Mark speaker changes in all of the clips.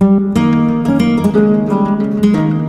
Speaker 1: Thank you.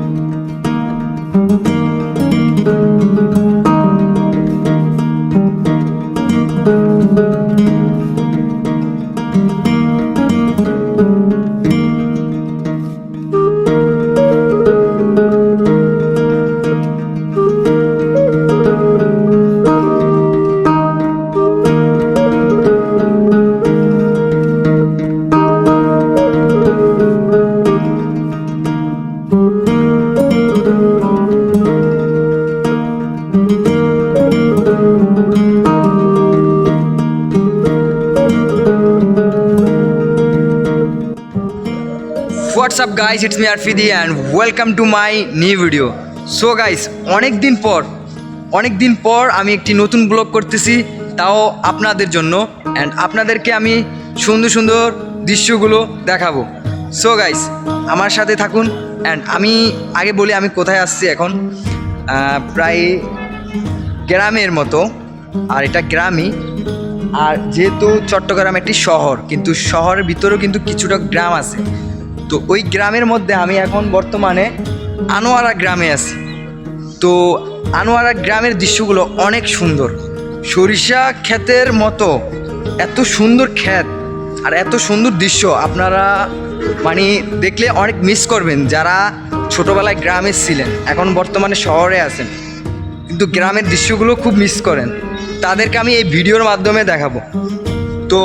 Speaker 1: WhatsApp guys it's me আরফিদি and welcome to my new video so guys অনেক দিন পর, অনেক দিন পর আমি একটি নতুন ব্লগ করতেছি, তাও আপনাদের জন্য অ্যান্ড আপনাদেরকে আমি সুন্দর সুন্দর দৃশ্যগুলো দেখাবো। সো গাইস আমার সাথে থাকুন অ্যান্ড আমি আগে বলি আমি কোথায় আসছি এখন। প্রায় গ্রামের মতো, আর এটা গ্রামই। আর যেহেতু চট্টগ্রাম একটি শহর, কিন্তু শহরের ভিতরেও কিন্তু কিছুটা গ্রাম আছে। তো ওই গ্রামের মধ্যে আমি এখন বর্তমানে আনোয়ারা গ্রামে আছি। তো আনোয়ারা গ্রামের দৃশ্যগুলো অনেক সুন্দর। সরিষা ক্ষেতের মতো এত সুন্দর ক্ষেত আর এত সুন্দর দৃশ্য আপনারা মানে দেখলে অনেক মিস করবেন যারা ছোটোবেলায় গ্রামে ছিলেন, এখন বর্তমানে শহরে আছেন। কিন্তু গ্রামের দৃশ্যগুলো খুব মিস করেন। তাদেরকে আমি এই ভিডিওর মাধ্যমে দেখাবো। তো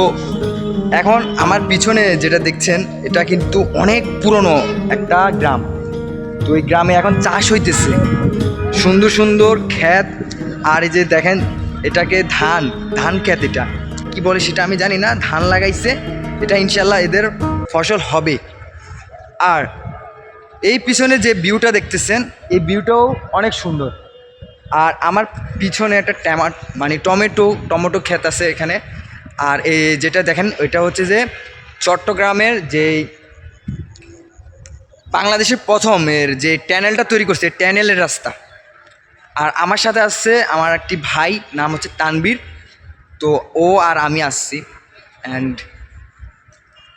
Speaker 1: এখন আমার পিছনে যেটা দেখছেন, এটা কিন্তু অনেক পুরনো একটা গ্রাম। তো এই গ্রামে এখন চাষ হইতেছে। সুন্দর সুন্দর ক্ষেত, আর এই যে দেখেন, এটাকে ধান ধান ক্ষেত এটা। কি বলে সেটা আমি জানি না, ধান লাগাইছে, এটা ইনশাল্লাহ এদের ফসল হবে। আর এই পিছনে যে ভিউটা দেখতেছেন, এই ভিউটাও অনেক সুন্দর। আর আমার পিছনে একটা ট্যামাট মানে টমেটো টমেটো ক্ষেত আছে এখানে। আর এই যেটা দেখেন, ওইটা হচ্ছে যে চট্টগ্রামের যে বাংলাদেশের প্রথমের যে ট্যানেলটা তৈরি করছে, ট্যানেলের রাস্তা। আর আমার সাথে আসছে আমার একটি ভাই, নাম হচ্ছে তানবীর তো ও আর আমি আসছি। অ্যান্ড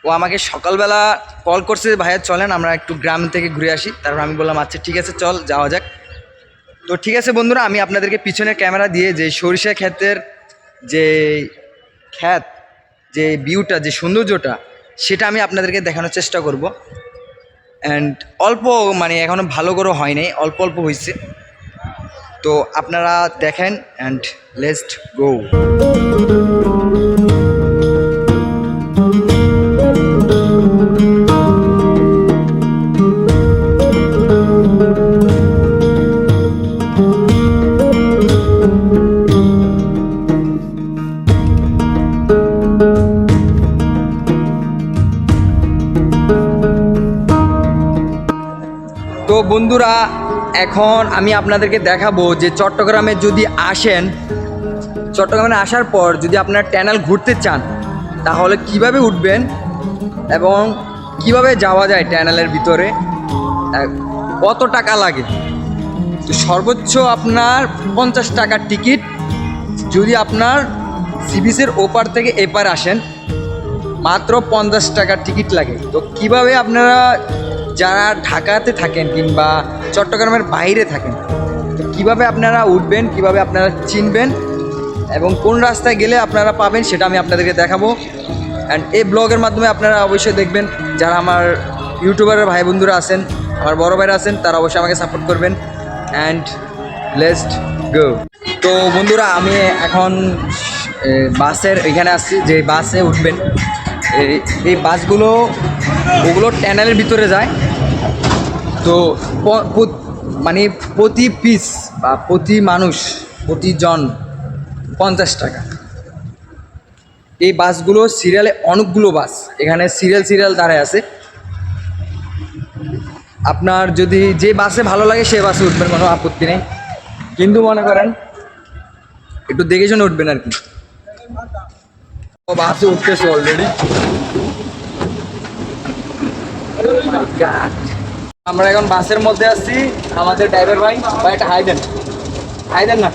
Speaker 1: ও আমাকে সকালবেলা কল করছে ভাইয়া, চলেন, আমরা একটু গ্রাম থেকে ঘুরে আসি। তারপর আমি বললাম আচ্ছা ঠিক আছে, চল, যাওয়া যাক। তো ঠিক আছে বন্ধুরা, আমি আপনাদেরকে পিছনে ক্যামেরা দিয়ে যে সরিষা ক্ষেতের যে ক্ষেত যে ভিউটা যে সৌন্দর্যটা, সেটা আমি আপনাদেরকে দেখানোর চেষ্টা করব। অ্যান্ড অল্প মানে এখনও ভালো করে হয় নাই, অল্প অল্প হয়েছে তো আপনারা দেখেন অ্যান্ড লেস্ট গো তো বন্ধুরা, এখন আমি আপনাদেরকে দেখাবো যে চট্টগ্রামে যদি আসেন, চট্টগ্রামে আসার পর যদি আপনার ট্যানেল ঘুরতে চান, তাহলে কীভাবে উঠবেন এবং কীভাবে যাওয়া যায় ট্যানেলের ভিতরে? কত টাকা লাগে? তো সর্বোচ্চ আপনার পঞ্চাশ টাকার টিকিট যদি আপনার সিবিসের ওপার থেকে এপার আসেন, মাত্র পঞ্চাশ টাকার টিকিট লাগে। তো কীভাবে আপনারা যারা ঢাকাতে থাকেন কিংবা চট্টগ্রামের বাইরে থাকেন, তো কীভাবে আপনারা উঠবেন, কীভাবে আপনারা চিনবেন এবং কোন রাস্তায় গেলে আপনারা পাবেন সেটা আমি আপনাদেরকে দেখাবো। অ্যান্ড এই ব্লগের মাধ্যমে আপনারা অবশ্যই দেখবেন, যারা আমার ইউটিউবারের ভাই বন্ধুরা আছেন, আমার বড় ভাইরা আছেন, তারা অবশ্যই আমাকে সাপোর্ট করবেন। অ্যান্ড লেস্ট গো তো বন্ধুরা, আমি এখন বাসের এখানে আসছি, যে বাসে উঠবেন। এই- বাসগুলো, ওগুলো ট্যানেলের ভিতরে যায়। তো মানে প্রতি পিস বা প্রতি মানুষ প্রতিজন পঞ্চাশ টাকা। এই বাসগুলো সিরিয়ালে অনেকগুলো বাস। এখানে সিরিয়াল সিরিয়াল দাঁড়ায় আছে। আপনার যদি যে বাসে ভালো লাগে, সে বাসে উঠবেন, কোনো আপত্তি নেই। কিন্তু মনে করেন, একটু দেখে শুনে উঠবেন আর কি। বাসে উঠতেছে অলরেডি আমরা এখন বাসের মধ্যে আসছি আমাদের ড্রাইভার ভাই ভাই একটা হাই দেন হাই দেন না।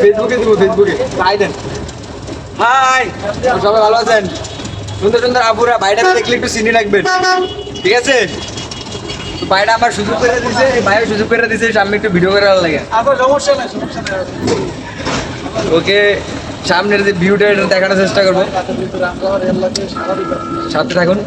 Speaker 1: ফেসবুকে দিব ফেসবুকে হাই দেন হাই সবাই ভালো আছেন? সুন্দর সুন্দর আপুরা বাইরে দেখলে একটু চিনি রাখবেন ঠিক আছে? বাইরে আমার সুযোগ করে দিছে বাইরে সুযোগ করে দিছে সামনে একটু ভিডিও করে ভালো লাগে
Speaker 2: সমস্যা নাই সমস্যা নাই।
Speaker 1: ওকে সামনের যে ভিউটা দেখানোর চেষ্টা করব। সাথে থাকুন।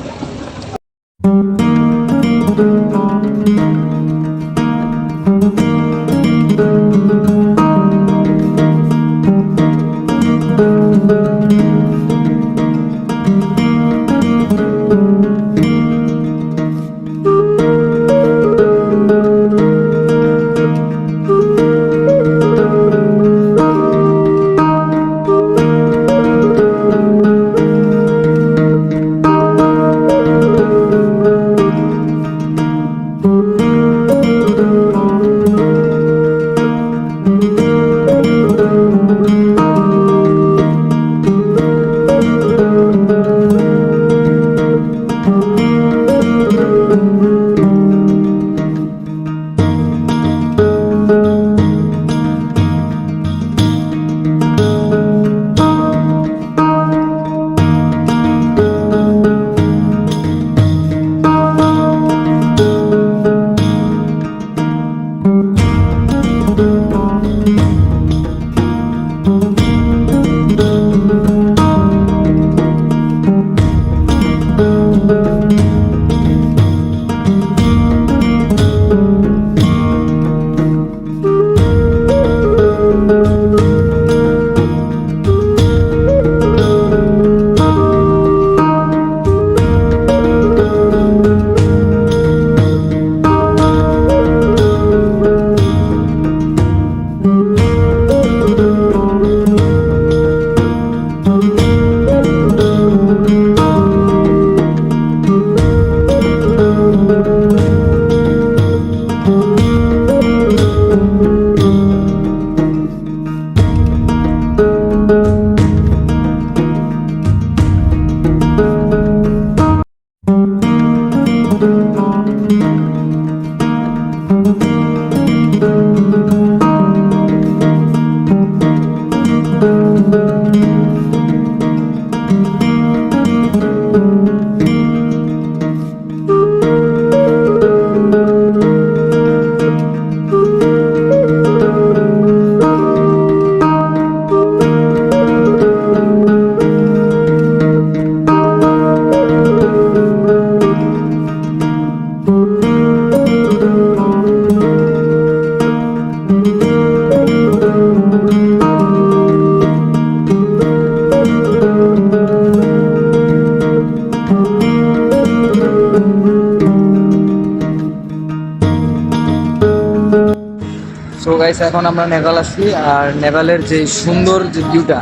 Speaker 1: সো গাইস এখন আমরা নেভাল আসছি আর নেভালের যে সুন্দর যে ভিউটা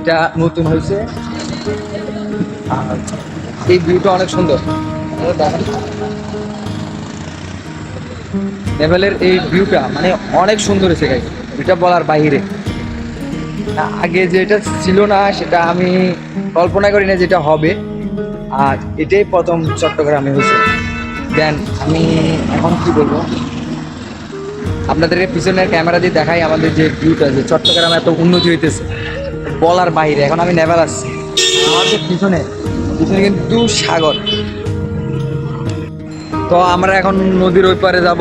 Speaker 1: এটা নতুন হয়েছে। আর এই ভিউটা অনেক সুন্দর। নেভালের এই ভিউটা মানে অনেক সুন্দর হয়েছে গাইস এটা বলার বাইরে। আগে যেটা ছিল না, সেটা আমি কল্পনা করি না যেটা হবে। আর এটাই প্রথম চট্টগ্রামে হয়েছে। দেন আমি এখন কি বলব? আপনাদেরকে পিছনের ক্যামেরা দিয়ে দেখাই আমাদের যে ভিউটা যে চট্টগ্রাম এত উন্নতি হইতেছে। বলার বাইরে, এখন আমি নেভার আসছি। আমাদের পিছনে পিছনে কিন্তু সাগর। তো আমরা এখন নদীর ওই পারে যাব।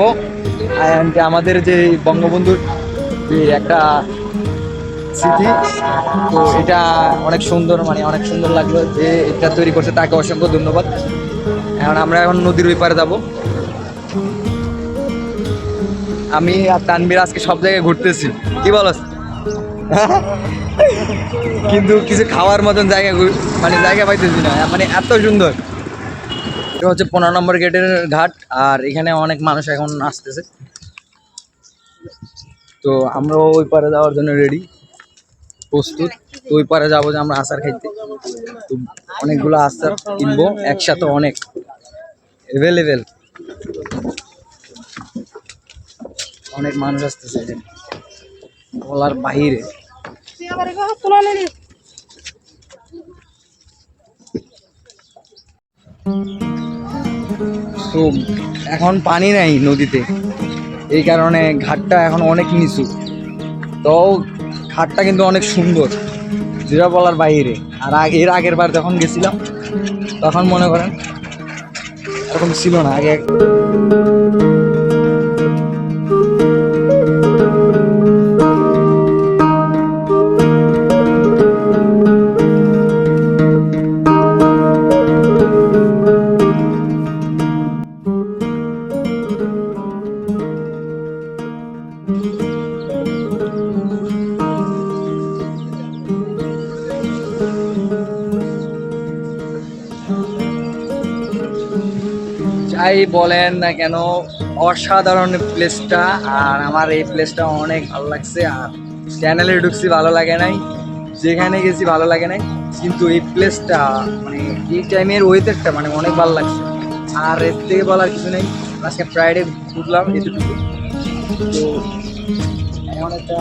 Speaker 1: আমাদের যে বঙ্গবন্ধুর যে একটা স্মৃতি, তো এটা অনেক সুন্দর মানে অনেক সুন্দর লাগল যে এটা তৈরি করছে। তাকে অসংখ্য ধন্যবাদ। এখন আমরা এখন নদীর ওই পারে যাব। আমি আর তানবির আজকে সব জায়গায় ঘুরতেছি। কি বলস? কিন্তু কিছু খাওয়ার মতন জায়গা মানে জায়গা পাইতেছি না। মানে এত সুন্দর। এটা হচ্ছে পনেরো নম্বর গেটের ঘাট, আর এখানে অনেক মানুষ এখন আসতেছে। তো আমরা ওই পারে যাওয়ার জন্য রেডি প্রস্তুত। তো ওই পারে যাব যে আমরা আচার খাইতে। তো অনেকগুলো আচার কিনবো, একসাথে অনেক। অ্যাভেলেবেল অনেক মানুষ আসতেছে। বলার বাইরে তো এখন পানি নাই নদীতে। এই কারণে ঘাটটা এখন অনেক নিচু। তো ঘাটটা কিন্তু অনেক সুন্দর যেটা বলার বাইরে আর এর আগের বার যখন গেছিলাম তখন মনে করেন এরকম ছিল না। আগে বলেন না কেন, অসাধারণ প্লেসটা আর আমার এই প্লেসটা অনেক ভালো লাগছে, আর চ্যানেলে ঢুকছি ভালো লাগে নাই, যেখানে গেছি ভালো লাগে নাই, কিন্তু এই প্লেসটা মানে এই টাইমের ওয়েদারটা মানে অনেক ভালো লাগছে। আর এর থেকে বলার কিছু নেই, আজকে ফ্রাইডে ঘুরলাম এটুকু তো এমন একটা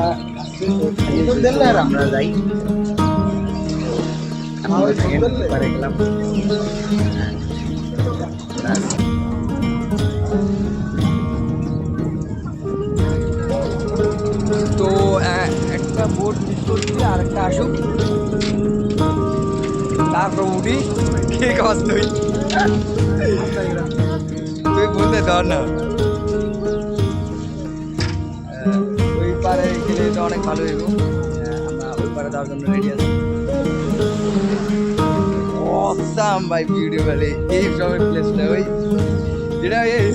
Speaker 1: আমরা যাই। গেলাম। একটা বোট মিস করছি আর একটা আসুক। তারপর উঠি কে খাওয়াস তুই তুই বলতে ধর না। ওই পারে গেলে তো অনেক ভালো হইব। আমরা ওই পারে যাওয়ার জন্য রেডি আছি। অসাম ভাই বিউটিফুল এই সবের প্লেসটা ওই। যেটা এই